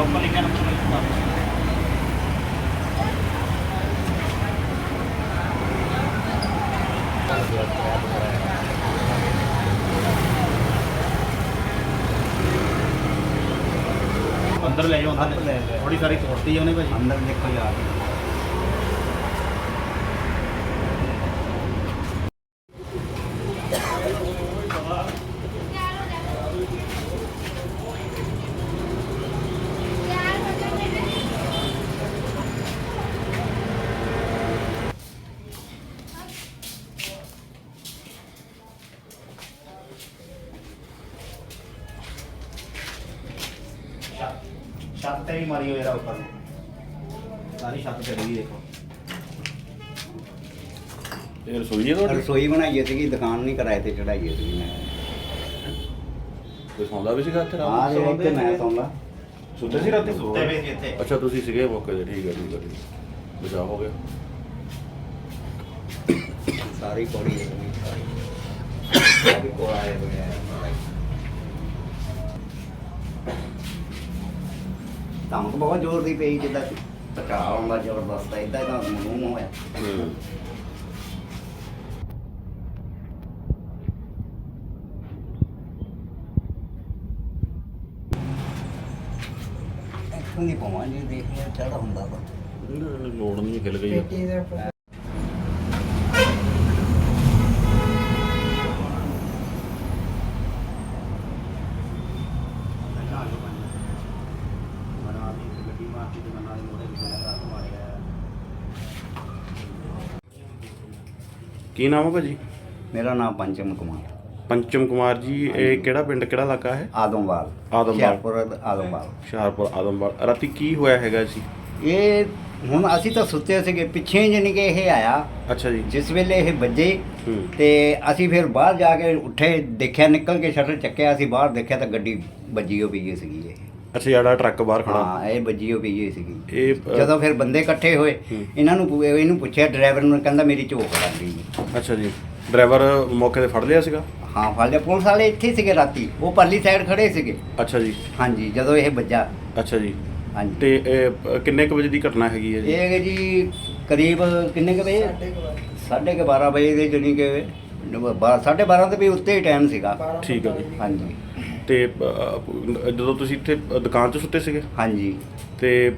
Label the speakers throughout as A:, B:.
A: ਉੱਪਰ ਲਿਖਿਆ ਨੰਬਰ ਅੰਦਰ ਲੈ ਜਾਓ, ਅੰਦਰ ਲੈ ਥੋੜੀ ਸਾਰੀ ਤੋੜਤੀ ਉਹਨੇ ਭਾਜੀ। ਅੰਦਰ ਦੇਖੋ ਯਾਰ। ਛੱਤ ਤੇ ਵੀ ਮਾਰੀ ਰਾ ਉੱਪਰ ਨੂੰ ਸਾਰੀ ਛੱਤ ਤੇ ਡਿੱਗੀ ਦੇਖੋ।
B: ਇਹ ਰਸੋਈ ਹੈ ਤੁਹਾਡੀ?
C: ਰਸੋਈ ਬਣਾਈ ਸੀਗੀ ਦੁਕਾਨ ਨਹੀਂ ਕਿਰਾਏ ਤੇ ਚੜਾਈ ਸੀ ਮੈਂ।
B: ਕੋਈ ਸੌਂਦਾ ਵੀ ਸੀਗਾ ਇੱਥੇ ਰਾਤ?
C: ਆ
B: ਨੂੰ?
C: ਜੇ ਇੱਥੇ ਮੈਂ ਸੌਂਦਾ।
B: ਸੁੱਤੇ ਸੀ ਰਾਤੀ?
C: ਸੁੱਤੇ ਪਏ ਸੀ ਇੱਥੇ।
B: ਅੱਛਾ ਤੁਸੀਂ ਸੀਗੇ ਮੌਕੇ ਤੇ ਠੀਕ ਹੈ ਠੀਕ ਹੈ ਠੀਕ ਹੈ। ਬਚਾਅ ਹੋ ਗਿਆ।
C: ਸਾਰੀ ਕੋੜੀ ਹੈ ਸਾਰੀ। ਸਾਰੀ ਕੋਲ ਆਏ ਹੋਏ ਆ। ਧਮਕ ਬਹੁਤ ਜ਼ੋਰ ਦੀ ਪਈ ਜਿੱਦਾਂ ਟਕਾ ਆਉਂਦਾ ਜ਼ਬਰਦਸਤ ਇਦਾਂ ਦਾ ਮੂੰਹ ਹੋਇਆ
B: ਹੂੰ
C: ਇੱਥੋਂ ਦੀ ਪਵਾਂ ਜੀ ਦੇਖ ਲਿਆ ਚੜ ਹੁੰਦਾ ਵਾ
B: ਲੋੜ ਨਹੀਂ ਖਿਲ ਗਈ ਆ। ਕੀ ਨਾਮ ਹੈ ਭਾਜੀ?
C: ਮੇਰਾ ਨਾਮ ਪੰਚਮ ਕੁਮਾਰ।
B: ਪੰਚਮ ਕੁਮਾਰ ਜੀ ਇਹ ਕਿਹੜਾ ਪਿੰਡ ਕਿਹੜਾ ਇਲਾਕਾ ਹੈ?
C: ਆਦਮਵਾਲ।
B: ਆਦਮਵਾਲ।
C: ਹੁਸ਼ਿਆਰਪੁਰ ਆਦਮਵਾਲ।
B: ਹੁਸ਼ਿਆਰਪੁਰ ਆਦਮਵਾਲ। ਰਾਤੀ ਕੀ ਹੋਇਆ ਹੈਗਾ ਸੀ?
C: ਇਹ ਹੁਣ ਅਸੀਂ ਤਾਂ ਸੁੱਤੇ ਸੀਗੇ ਪਿੱਛੇ ਜਾਣੀ ਕਿ ਇਹ ਆਇਆ।
B: ਅੱਛਾ ਜੀ।
C: ਜਿਸ ਵੇਲੇ ਇਹ ਵੱਜੇ
B: ਹੂੰ।
C: ਤੇ ਅਸੀਂ ਫਿਰ ਬਾਹਰ ਜਾ ਕੇ ਉੱਠੇ ਦੇਖਿਆ ਨਿਕਲ ਕੇ ਸ਼ਟਰ ਚੱਕਿਆ ਅਸੀਂ ਬਾਹਰ ਦੇਖਿਆ ਤਾਂ ਗੱਡੀ ਵੱਜੀ ਹੋ ਪਈ ਸੀਗੀ ਇਹ।
B: ਅੱਛਾ ਜਿਹੜਾ ਟਰੱਕ ਬਾਹਰ ਖੜਾ।
C: ਹਾਂ ਇਹ ਵੱਜੀ ਹੋ ਪਈ ਸੀਗੀ।
B: ਇਹ ਅ,
C: ਜਦੋਂ ਫਿਰ ਬੰਦੇ ਇਕੱਠੇ ਹੋਏ। ਇਹਨਾਂ ਨੂੰ ਪੁ- ਇਹਨੂੰ ਪੁੱਛਿਆ ਡਰਾਈਵਰ ਨੂੰ ਕਹਿੰਦਾ ਮੇਰੀ ਝੋਕ ਲੱਗ ਗਈ।
B: ਅੱਛਾ ਜੀ। ਡਰਾਈਵਰ ਮੌਕੇ ਤੇ ਫੜ ਲਿਆ ਸੀਗਾ?
C: ਹਾਂ ਫੜ ਲਿਆ। ਪੁਲਿਸ ਵਾਲੇ ਇੱਥੇ ਹੀ ਸੀਗੇ ਰਾਤੀ। ਉਹ ਪਰਲੀ ਸਾਈਡ ਖੜੇ ਸੀਗੇ।
B: ਅੱਛਾ ਜੀ।
C: ਹਾਂਜੀ ਜਦੋਂ ਇਹ ਵੱਜਾ। ਅੱਛਾ
B: ਜੀ।
C: ਹਾਂਜੀ।
B: ਤੇ ਇਹ, ਅ, ਕਿੰਨੇ ਕੁ ਵਜੇ ਦੀ ਘਟਨਾ ਹੈਗੀ ਹੈ ਜੀ?
C: ਇਹ ਹੈਗੇ ਜੀ ਕਰੀਬ ਕਿੰਨੇ ਕੁ ਵਜੇ? ਸਾਢੇ ਕੁ 12 ਵਜੇ ਦੇ ਜਾਣੀ ਕਿ ਬਾ- ਸਾਢੇ 12 ਤੋਂ ਵੀ ਉੱਤੇ ਹੀ ਟਾਈਮ ਸੀਗਾ।
B: ਠੀਕ ਹੈ ਜੀ।
C: ਹਾਂਜੀ।
B: ਤੇ ਅ, ਜਦੋਂ ਤੁਸੀਂ ਇੱਥੇ ਦੁਕਾਨ 'ਚ ਸੁੱਤੇ ਸੀਗੇ?
C: ਹਾਂਜੀ।
B: ਤੇ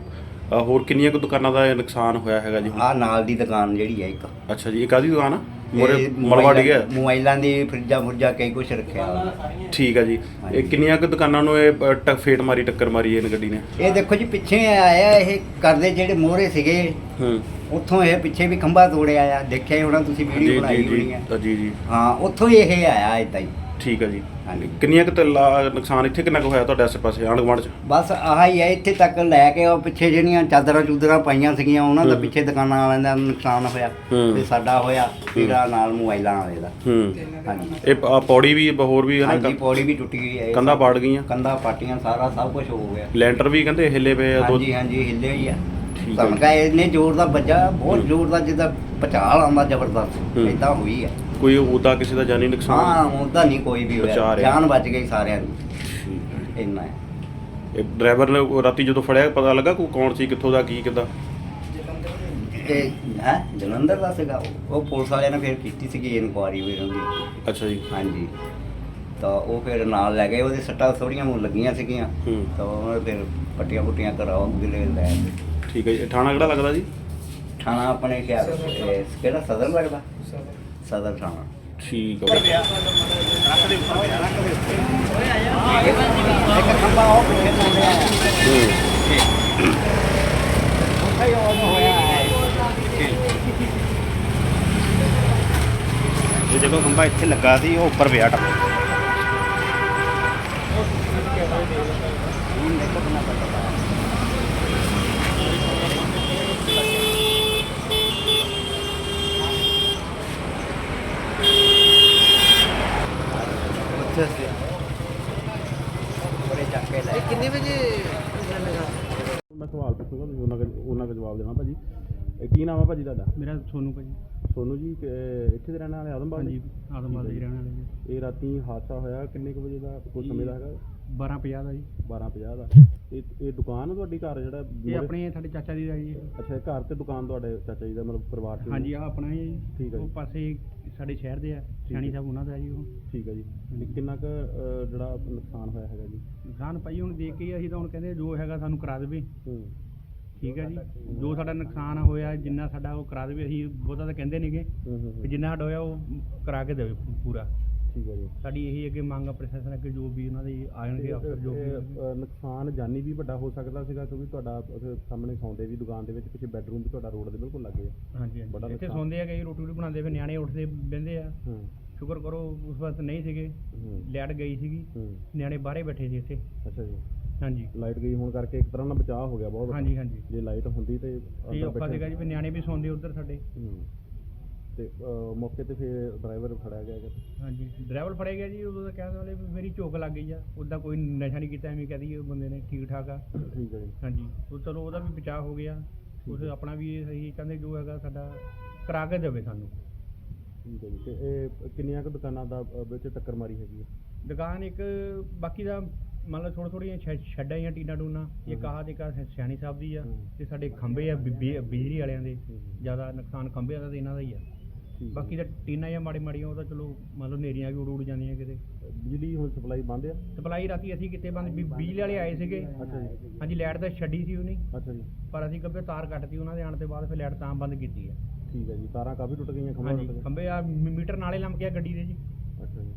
B: ਅ, ਹੋਰ ਕਿੰਨੀਆਂ ਕੁ ਦੁਕਾਨਾਂ ਦਾ ਨੁਕਸਾਨ ਹੋਇਆ ਹੈਗਾ ਜੀ ਹੁਣ?
C: ਆ ਨਾਲ ਦੀ ਦੁਕਾਨ ਜਿਹੜੀ ਹੈ ਇੱਕ।
B: ਅੱਛਾ ਜੀ ਇਹ ਕਾਦੀ ਦੁਕਾਨ ਆ? ਮੂਹਰੇ
C: ਇਹ
B: ਮਲਬਾ
C: ਮੋਬਾਈਲਾਂ-
B: ਡਿੱਗਿਆ?
C: ਮੋਬਾਈਲਾਂ ਦੀ ਫਰਿੱਜਾਂ ਫੁਰਜਾ ਕਈ ਕੁਛ ਰੱਖਿਆ।
B: ਠੀਕ ਹੈ ਜੀ। ਇਹ ਕਿੰਨੀਆਂ ਕੁ ਦੁਕਾਨਾਂ ਨੂੰ ਇਹ ਅ, ਟ- ਫੇਟ ਮਾਰੀ ਟੱਕਰ ਮਾਰੀ ਇਹ ਗੱਡੀ ਨੇ?
C: ਇਹ ਦੇਖੋ ਜੀ ਪਿੱਛੇ ਆਇਆ ਇਹ ਕਰਦੇ ਜਿਹੜੇ ਮੋਹਰੇ ਸੀਗੇ।
B: ਹੂੰ।
C: ਉੱਥੋਂ ਇਹ ਪਿੱਛੇ ਵੀ ਖੰਭਾ ਤੋੜਿਆ ਆ। ਦੇਖਿਆ ਹੀ ਹੋਣਾ ਤੁਸੀਂ
B: ਜੀ
C: ਵੀਡੀਓ
B: ਜੀ
C: ਬਣਾਈ ਹੋਣੀ
B: ਜੀ ਅ, ਜੀ ਜੀ।
C: ਹਾਂ ਉੱਥੋਂ ਹੀ ਇਹ ਆਇਆ ਏਦਾਂ ਹੀ।
B: ਠੀਕ ਹੈ ਜੀ।
C: ਹਾਂਜੀ।
B: ਕਿੰਨੀਆਂ ਕੁ ਤੇ ਲਾ- ਨੁਕਸਾਨ ਇੱਥੇ ਕਿੰਨਾ ਕੁ ਹੋਇਆ ਤੁਹਾਡੇ ਆਸੇ ਪਾਸੇ ਆਂਢ ਗੁਆਂਢ ਚ?
C: ਬਸ ਆਹ ਹੀ ਹੈ ਇੱਥੇ ਤੱਕ ਲੈ ਕੇ ਉਹ ਪਿੱਛੇ ਜਿਹੜੀਆਂ ਚਾਦਰਾਂ ਚੂਦਰਾਂ ਪਾਈਆਂ ਸੀਗੀਆਂ ਉਹਨਾਂ ਦਾ। ਪਿੱਛੇ ਦੁਕਾਨਾਂ ਵਾਲਿਆਂ ਦਾ ਨੁਕਸਾਨ ਹੋਇਆ।
B: ਹੂੰ।
C: ਤੇ ਸਾਡਾ ਹੋਇਆ ਵੀਰਾ ਨਾਲ ਮੋਬਾਈਲਾਂ ਵਾਲੇ ਦਾ।
B: ਹੂੰ।
C: ਹਾਂਜੀ।
B: ਇਹ ਪ- ਆਹ ਪੌੜੀ ਵੀ ਹੋਰ ਵੀ ਹੈ
C: ਹਾਂਜੀ
B: ਨਾ
C: ਪੌੜੀ ਵੀ ਟੁੱਟ ਗਈ ਹੈ
B: ਕੰਧਾਂ। ਪਾੜ ਗਈਆਂ?
C: ਕੰਧਾਂ ਪਾਟੀਆਂ ਸਾਰਾ ਸਭ ਕੁਝ ਹੋ ਗਿਆ।
B: ਲੈਂਟਰ ਵੀ ਕਹਿੰਦੇ ਹਿੱਲੇ ਪਏ ਆ ਦੋ
C: ਹਾਂਜੀ ਹਾਂਜੀ ਹਿੱਲੇ ਹੀ ਆ।
B: ਠੀਕ ਹੈ
C: ਧਮਕਾ ਇਹਨੇ ਜ਼ੋਰ ਦਾ ਵੱਜਾ ਬਹੁਤ ਜ਼ੋਰ ਦਾ ਜਿੱਦਾਂ ਪਚਾਲ ਆਉਂਦਾ ਜ਼ਬਰਦਸਤ
B: ਹੂੰ।
C: ਇਦਾਂ ਹੋਈ ਆ।
B: ਕੋਈ ਉਹਦਾ ਕਿਸੇ ਦਾ ਜਾਨੀ
C: ਹਾਂ
B: ਨੁਕਸਾਨ
C: ਉਹਦਾ ਨਹੀਂ ਕੋਈ ਵੀ
B: ਬਚਾ
C: ਹੋਇਆ
B: ਰਿਹਾ।
C: ਜਾਨ ਬਚ ਗਈ ਸਾਰਿਆਂ ਦੀ। ਇੰਨਾ ਹੈ।
B: ਇਹ ਡਰਾਈਵਰ ਨੇ ਉਹ ਰਾਤੀ ਜਦੋਂ ਫੜਿਆ ਪਤਾ ਲੱਗਾ ਕੋਈ ਕੌਣ ਸੀ ਕਿੱਥੋਂ ਦਾ ਕੀ ਕਿੱਦਾਂ?
C: ਇਹ ਹੈ? ਜਲੰਧਰ ਦਾ ਸੀਗਾ। ਉਹ। ਉਹ ਪੁਲਿਸ ਵਾਲਿਆਂ ਨੇ ਫਿਰ ਕੀਤੀ ਸੀਗੀ ਇਨਕੁਆਰੀ ਵੀ ਉਹਨਾਂ ਦੀ।
B: ਅੱਛਾ ਜੀ।
C: ਹਾਂਜੀ। ਤਾਂ ਉਹ ਫਿਰ ਨਾਲ ਲੈ ਗਏ। ਉਹਦੇ ਸੱਟਾਂ ਥੋੜੀਆਂ ਨੂੰ ਲੱਗੀਆਂ ਸੀਗੀਆਂ।
B: ਹੂੰ।
C: ਤਾਂ ਉਹਨਾਂ ਨੇ ਫਿਰ ਪੱਟੀਆਂ ਪੁੱਟੀਆਂ ਕਰਾਓ ਅਗਲੇ ਲੈ ਗਏ।
B: ਠੀਕ ਹੈ ਜੀ। ਇਹ ਥਾਣਾ ਕਿਹੜਾ ਲੱਗਦਾ ਜੀ?
C: ਥਾਣਾ ਆਪਣੇ ਕਿਹੜਾ ਸਦਰ। ਲੱਗਦਾ ਸਦਰ ਥਾਣਾ
B: ਠੀਕ ਹੈ ਹੈ
A: ਇਹ ਦੇਖੋ ਖੰਭਾ ਇੱਥੇ ਲੱਗਾ ਸੀ ਉਹ ਉੱਪਰ ਪਿਆ ਟੱਪ
C: ਹੁਣ ਦੇਖੋ ਕਿੰਨਾ ਪਤਾ
A: ਅੱਛਾ ਅੱਛਾ
C: ਬੜੇ ਚੱਕੇ ਲੈ
D: ਕਿੰਨੇ ਵਜੇ
B: ਮੈਂ ਸਵਾਲ ਪੁੱਛੂਗਾ ਤੁਸੀਂ ਉਹਨਾਂ ਦਾ ਜਵਾਬ ਦੇਣਾ ਭਾਜੀ। ਇਹ ਕੀ ਨਾਮ ਆ ਭਾਜੀ ਤੁਹਾਡਾ?
E: ਮੇਰਾ ਸੋਨੂ ਭਾਜੀ।
B: ਸੋਨੂ ਜੀ ਕਿ ਇੱਥੇ ਦੇ ਰਹਿਣ ਵਾਲੇ ਆਦਮਬਾਗ
E: ਹਾਂਜੀ? ਆਦਮਬਾਦ ਦੇ ਰਹਿਣ ਵਾਲੇ ਜੀ
B: ਇਹ ਰਾਤੀ ਹਾਦਸਾ ਹੋਇਆ ਕਿੰਨੇ ਕੁ ਵਜੇ ਦਾ? ਕੋਈ ਸਮੇਂ ਦਾ ਹੈਗਾ?
E: 1250 ਦਾ ਜੀ।
B: 12:50 ਦਾ। ਇਹ ਇਹ ਦੁਕਾਨ ਆ ਤੁਹਾਡੀ ਘਰ ਜਿਹੜਾ
E: ਇਹ
B: ਮੂਹਰੇ-
E: ਆਪਣੇ ਸਾਡੇ ਚਾਚਾ ਜੀ ਦਾ ਜੀ।
B: ਅੱਛਾ ਇਹ ਘਰ ਤੇ ਦੁਕਾਨ ਤੁਹਾਡੇ ਚਾਚਾ ਜੀ ਦਾ ਮਤਲਬ ਪਰਿਵਾਰ ਚ?
E: ਹਾਂਜੀ ਆ ਆਪਣਾ ਹੀ ਹੈ
B: ਠੀਕ
E: ਜੀ।
B: ਹੈ
E: ਉਹ
B: ਜੀ।
E: ਪਾਸੇ ਸਾਡੇ ਸ਼ਹਿਰ ਦੇ ਆ ਸਿਆਣੀ ਸਾਹਿਬ ਉਹਨਾਂ ਦਾ ਜੀ ਉਹ।
B: ਠੀਕ ਹੈ ਜੀ। ਤੇ ਕਿੰਨਾ ਕੁ ਜਿਹੜਾ ਨੁਕਸਾਨ ਹੋਇਆ ਹੈਗਾ ਜੀ?
E: ਨੁਕਸਾਨ ਭਾਈ ਹੁਣ ਦੇਖ ਕੇ ਹੀ ਅਸੀਂ ਤਾਂ ਹੁਣ ਕਹਿੰਦੇ ਜੋ ਹੈਗਾ ਸਾਨੂੰ ਕਰਾ ਦੇਵੇ।
B: ਹੂੰ।
E: ਠੀਕ ਹੈ ਜੀ। ਜੋ ਸਾਡਾ ਨੁਕਸਾਨ ਹੋਇਆ ਜਿੰਨਾ ਸਾਡਾ ਉਹ ਕਰਾ ਦੇਵੇ ਅਸੀਂ ਬਹੁਤਾ ਤਾਂ ਕਹਿੰਦੇ ਨਹੀਂਗੇ। ਕਿ ਜਿੰਨਾ ਸਾਡਾ ਹੋਇਆ ਉਹ ਕਰਾ ਕੇ ਦੇਵੇ ਪੂਰਾ।
B: ਠੀਕ ਹੈ ਜੀ।
E: ਸਾਡੀ ਇਹੀ ਅੱਗੇ ਮੰਗ ਆ ਪ੍ਰਸ਼ਾਸਨ ਅੱਗੇ ਜੋ ਵੀ ਉਹਨਾਂ ਦੇ ਆਣਗੇ ਅਫਸਰ ਜੋ ਵੀ
B: ਨੁਕਸਾਨ ਜਾਨੀ ਵੀ ਵੱਡਾ ਹੋ ਸਕਦਾ ਸੀਗਾ ਕਿਉਂਕਿ ਤੁਹਾਡਾ ਸਾਹਮਣੇ ਸੌਂਦੇ ਵੀ ਦੁਕਾਨ ਦੇ ਵਿੱਚ ਪਿੱਛੇ ਬੈੱਡਰੂਮ ਵੀ ਤੁਹਾਡਾ ਰੋਡ ਦੇ ਬਿਲਕੁਲ ਲੱਗੇ ਆ।
E: ਹਾਂਜੀ
B: ਬੜਾ
E: ਇੱਥੇ। ਸੌਂਦੇ ਆ ਕਈ ਰੋਟੀ ਰੋਟੀ ਬਣਾਉਂਦੇ ਫਿਰ ਨਿਆਣੇ ਉੱਠਦੇ ਬਹਿੰਦੇ ਆ। ਸ਼ੁਕਰ ਕਰੋ ਉਸ ਵਕਤ ਨਹੀਂ ਸੀਗੇ।
B: ਹੂੰ।
E: ਲਾਈਟ ਗਈ ਸੀਗੀ। ਨਿਆਣੇ ਬਾਹਰੇ ਬੈਠੇ ਸੀ ਇੱਥੇ।
B: ਅੱਛਾ ਜੀ।
E: ਹਾਂਜੀ।
B: ਲਾਈਟ ਗਈ ਹੋਣ ਕਰਕੇ ਇੱਕ ਤਰ੍ਹਾਂ ਨਾਲ ਬਚਾਅ ਹੋ ਗਿਆ ਬਹੁਤ।
E: ਹਾਂਜੀ ਹਾਂਜੀ।
B: ਜੇ ਲਾਈਟ ਹੁੰਦੀ ਤੇ ਅੰਦਰ
E: ਔਖਾ
B: ਬੈਠੇ-
E: ਸੀਗਾ ਜੀ ਵੀ ਨਿਆਣੇ ਵੀ ਸੌਂਦੇ ਉੱਧਰ ਸਾਡੇ।
B: ਹੂੰ। ਤੇ ਮੌਕੇ ਤੇ ਫਿਰ ਡਰਾਈਵਰ ਫੜਿਆ ਗਿਆ ਹੈਗਾ।
E: ਹਾਂਜੀ ਡਰਾਈਵਰ ਫੜਿਆ ਗਿਆ ਜੀ ਉਦੋਂ ਤਾਂ ਕਹਿਣ ਵਾਲੇ ਵੀ ਮੇਰੀ ਝੋਕ ਲੱਗ ਗਈ ਆ। ਉੱਦਾਂ ਕੋਈ ਨਸ਼ਾ ਨਹੀਂ ਕੀਤਾ ਐਵੇਂ ਕਹਦੀ ਉਹ ਬੰਦੇ ਨੇ ਠੀਕ ਠਾਕ ਆ।
B: ਠੀਕ ਹੈ ਜੀ।
E: ਹਾਂਜੀ ਉਹ ਚਲੋ ਉਹਦਾ ਵੀ ਬਚਾਅ ਹੋ ਗਿਆ। ਉਸ ਆਪਣਾ ਵੀ ਇਹ ਸਹੀ ਕਹਿੰਦੇ ਜੋ ਹੈਗਾ ਸਾਡਾ ਕਰਾ ਕੇ ਦੇਵੇ ਸਾਨੂੰ।
B: ਠੀਕ ਹੈ ਜੀ। ਤੇ ਇਹ ਕਿੰਨੀਆਂ ਕੁ ਦੁਕਾਨਾਂ ਦਾ ਵਿੱਚ ਟੱਕਰ ਮਾਰੀ ਹੈਗੀ ਹੈ
E: ਦੁਕਾਨ ਇੱਕ ਬਾਕੀ ਦਾ ਮੰਨ ਲਓ ਥੋੜ੍ਹ ਥੋੜ੍ਹੀਆਂ ਛੱਡਾਂ ਜਾਂ ਟੀਨਾ ਟੂਨਾ ਇੱਕ ਆਹ ਤੇ ਇੱਕ ਆਹ ਸਿਆਣੀ ਸਾਹਿਬ ਦੀ ਆ। ਤੇ ਸਾਡੇ ਖੰਭੇ ਆ ਬਿ- ਬਿ- ਬਿਜਲੀ ਵਾਲਿਆਂ ਦੇ। ਜ਼ਿਆਦਾ ਨੁਕਸਾਨ ਖੰਭਿਆਂ ਦਾ ਤੇ ਇਹਨਾਂ ਦਾ ਹੀ ਆ। ਬਾਕੀ ਤਾਂ ਟੀਨਾ ਜਾਂ ਮਾੜੀ ਮਾੜੀਆਂ ਉਹ ਤਾਂ ਚਲੋ ਮੰਨ ਲਓ ਨੇਰੀਆਂ ਵੀ ਉੜ ਉੜ ਜਾਂਦੀਆਂ ਕਿਤੇ।
B: ਬਿਜਲੀ ਹੁਣ ਸਪਲਾਈ ਬੰਦ ਆ?
E: ਸਪਲਾਈ ਰਾਤੀ ਅਸੀਂ ਕਿਤੇ ਬੰਦ ਬਿ- ਬਿਜਲੀ ਵਾਲੇ ਆਏ ਸੀਗੇ।
B: ਅੱਛਾ ਜੀ
E: ਹਾਂਜੀ ਲਾਈਟ ਤਾਂ ਛੱਡੀ ਸੀ ਉਹਨੇ।
B: ਅੱਛਾ ਜੀ।
E: ਪਰ ਅਸੀਂ ਗੱਬੇ ਤਾਰ ਕੱਟਤੀ ਉਹਨਾਂ ਦੇ ਆਉਣ ਤੋਂ ਬਾਅਦ ਫਿਰ ਲਾਈਟ ਤਾਂ ਬੰਦ ਕੀਤੀ ਹੈ
B: ਠੀਕ ਹੈ ਜੀ ਤਾਰਾਂ ਕਾਫੀ ਟੁੱਟ ਗਈਆਂ ਖੰਭਾਂ
E: ਹਾਂਜੀ
B: ਟੁੱਟ ਗਏ
E: ਖੰਭੇ ਆ ਮ- ਮੀਟਰ ਨਾਲੇ ਲੰਮਕਿਆ ਗੱਡੀ ਦੇ ਜੀ।
B: ਅੱਛਾ ਜੀ।